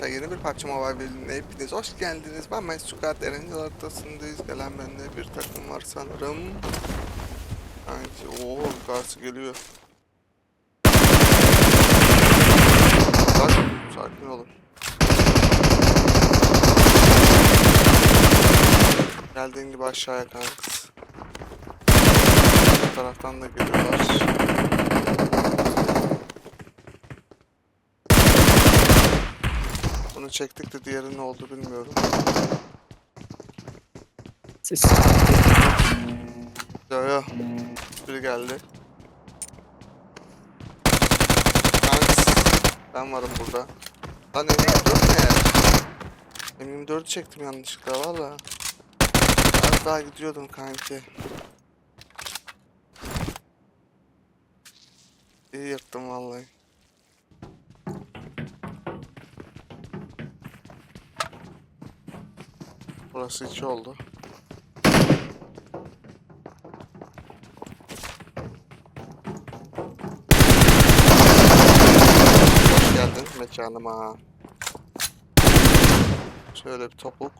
arkadaşlar yeni bir PUBG Mobile bölümüne hepiniz hoş geldiniz. Ben Mesut Sukat Erencil haritasındayız. Gelen bende bir takım var sanırım. Sanki ooo karşı geliyor. Bak sakin olun. Geldiğin gibi aşağıya kankız. Bu taraftan da geliyorlar. Bunu çektik de diğeri ne oldu bilmiyorum. Ses. Yo yo. Biri geldi. Ben varım burada. Lan M24 ne? M24'ü çektim yanlışlıkla valla. Az daha gidiyordum kanki. İyi yırttım Burası içi oldu. Hoş geldin mekanıma. Şöyle bir topuk.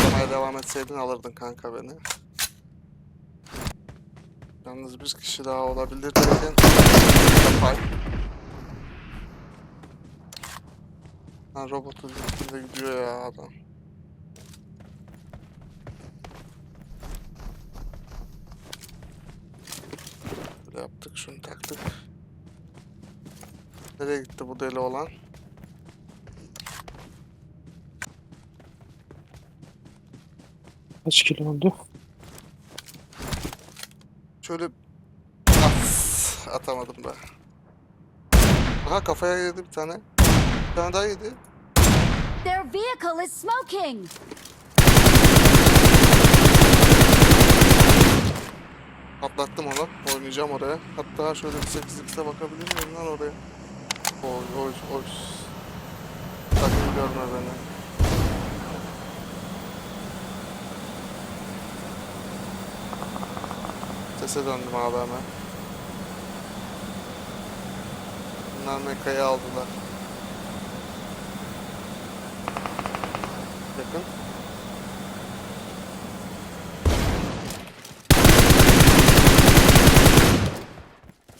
Aramaya devam etseydin alırdın kanka beni. Yalnız bir kişi daha olabilir derken yapay. Ha robotun üstünde gidiyor ya adam. Böyle yaptık şunu taktık. Nereye gitti bu deli olan? Kaç kilo oldu? Şöyle As, atamadım da. Aha kafaya yedi bir tane. Bir tane daha yedi. Their vehicle is smoking! Atlattım onu. Oynayacağım oraya. Hatta şöyle bir 8x'e bakabilir miyim lan oraya? Oy oy oy. Sakın görme beni. Sese döndüm abi hemen. Bunlar mekayı aldılar.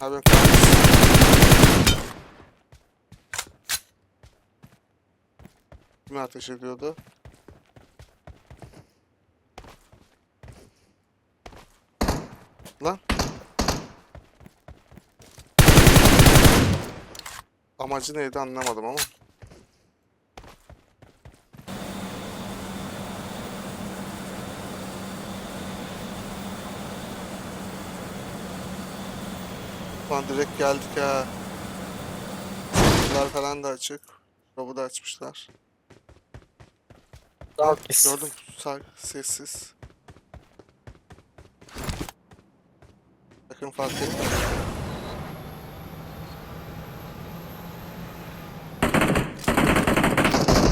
Abi Kime ateş ediyordu? Lan. Amacı neydi anlamadım ama. Lan direkt geldik ha. Bunlar falan da açık. Robu da açmışlar. Gördüm. Sağ, sessiz. Sakın fark etme.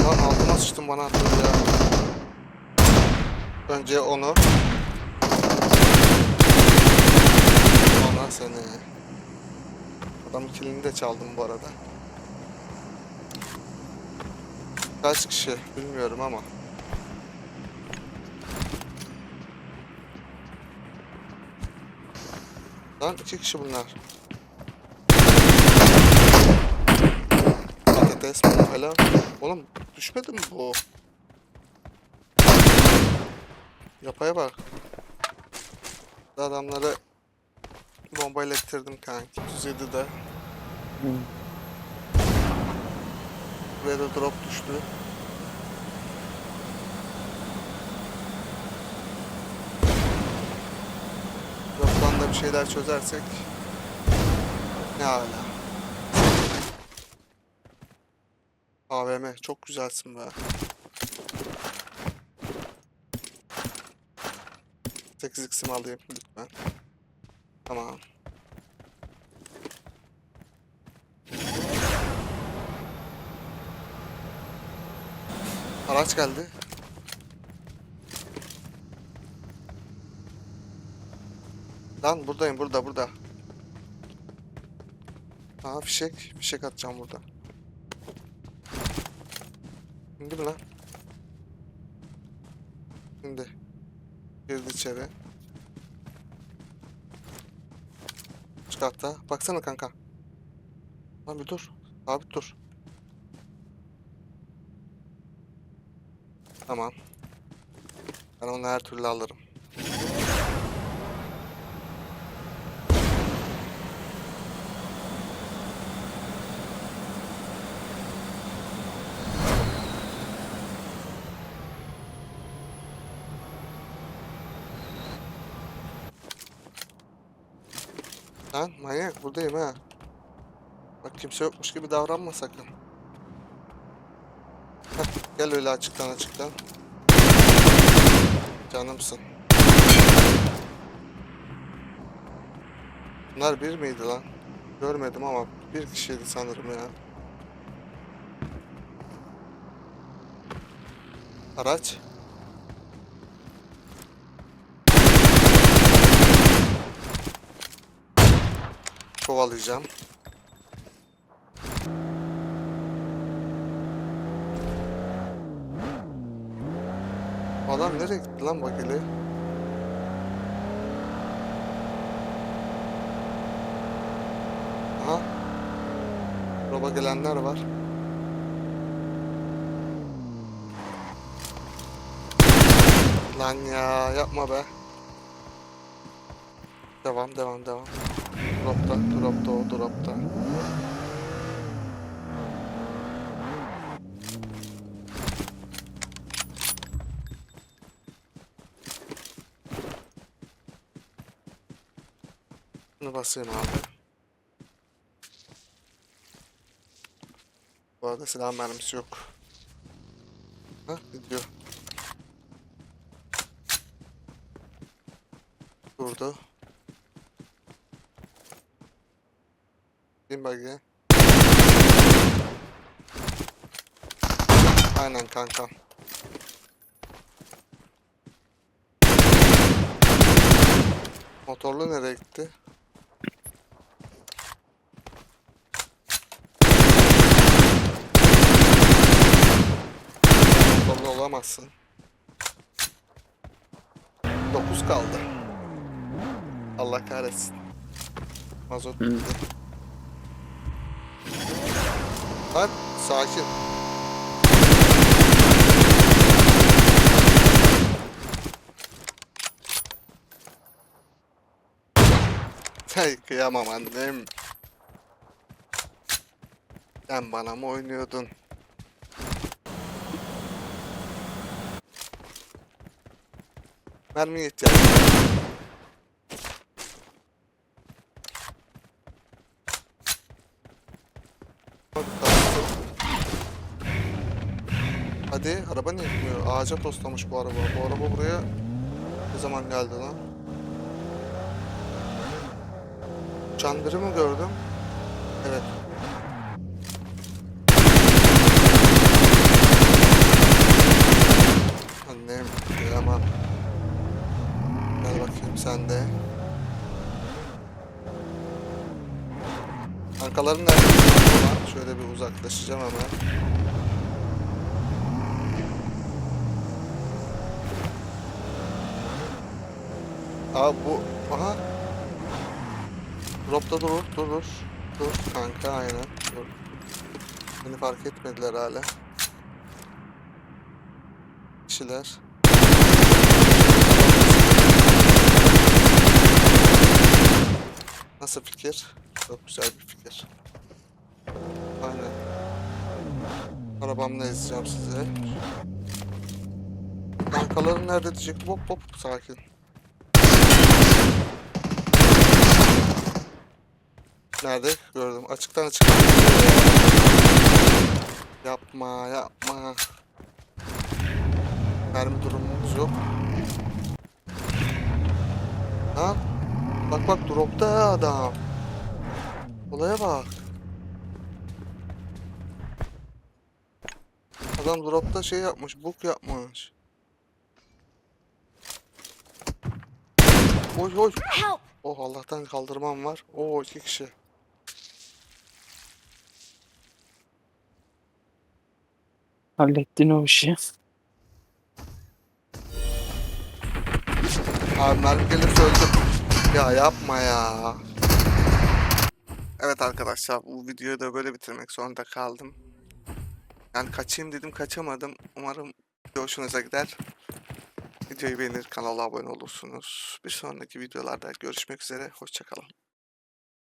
Lan altıma sıçtım bana attı ya. Önce onu. Sonra seni. Adam kilini de çaldım bu arada. Kaç kişi bilmiyorum ama. Lan iki kişi bunlar. Patates mi hala? Oğlum düşmedi mi bu? Yapaya bak. Adamları bombayla bitirdim kanki. 37'de. Hı. Buraya da drop düştü. Drop'tan da bir şeyler çözersek ne hala. AVM çok güzelsin be. 8x'imi alayım lütfen. Tamam. Araç geldi. Lan buradayım burada burada. Aha fişek. Fişek atacağım burada. İndi mi lan? İndi. Girdi içeri. Üst katta. Baksana kanka. Lan bir dur. Sabit dur. Tamam. Ben onu her türlü alırım. Lan manyak buradayım ha. Bak kimse yokmuş gibi davranma sakın. Heh, gel öyle açıktan açıktan. Canımsın. Bunlar bir miydi lan? Görmedim ama bir kişiydi sanırım ya. Araç. Kovalayacağım. Adam nereye gitti lan bakeli? Aha. Roba gelenler var. Lan ya yapma be. Devam devam devam. Dropta, dropta o dropta. Bunu basayım abi. Bu arada silah mermisi yok. Ha gidiyor. Durdu. Bin buggy'e. Aynen kanka. Motorlu nereye gitti? Motorlu olamazsın. 9 kaldı. Allah kahretsin. Mazot bitti. Lan sakin. Hey kıyamam annem. Sen bana mı oynuyordun? Mermiye ihtiyacım var. Hadi, tamam. Hadi araba niye gitmiyor? Ağaca toslamış bu araba. Bu araba buraya ne zaman geldi lan? Uçan biri mi gördüm? Evet. Annem kıyamam. Gel bakayım sen de. Kankaların nerede? Şöyle bir uzaklaşacağım hemen. Aa bu... Aha. Dropta durur, durur. Dur kanka aynen. Dur. Beni fark etmediler hala. Kişiler. Nasıl fikir? Çok güzel bir fikir. Aynen. Arabamla ezeceğim size. Bankaların nerede diyecek? Hop hop sakin. Nerede? Gördüm. Açıktan açık. Yapma yapma. Mermi durumumuz yok. Ha? Bak bak dropta adam. Olaya bak. Adam dropta şey yapmış, book yapmış. Oy oy. Oh Allah'tan kaldırmam var. Oo iki kişi. Hallettin o işi. Abi mermi gelirse öldüm. Ya yapma ya. Evet arkadaşlar bu videoyu da böyle bitirmek zorunda kaldım. Yani kaçayım dedim kaçamadım. Umarım hoşunuza gider. Videoyu beğenir kanala abone olursunuz. Bir sonraki videolarda görüşmek üzere. Hoşçakalın.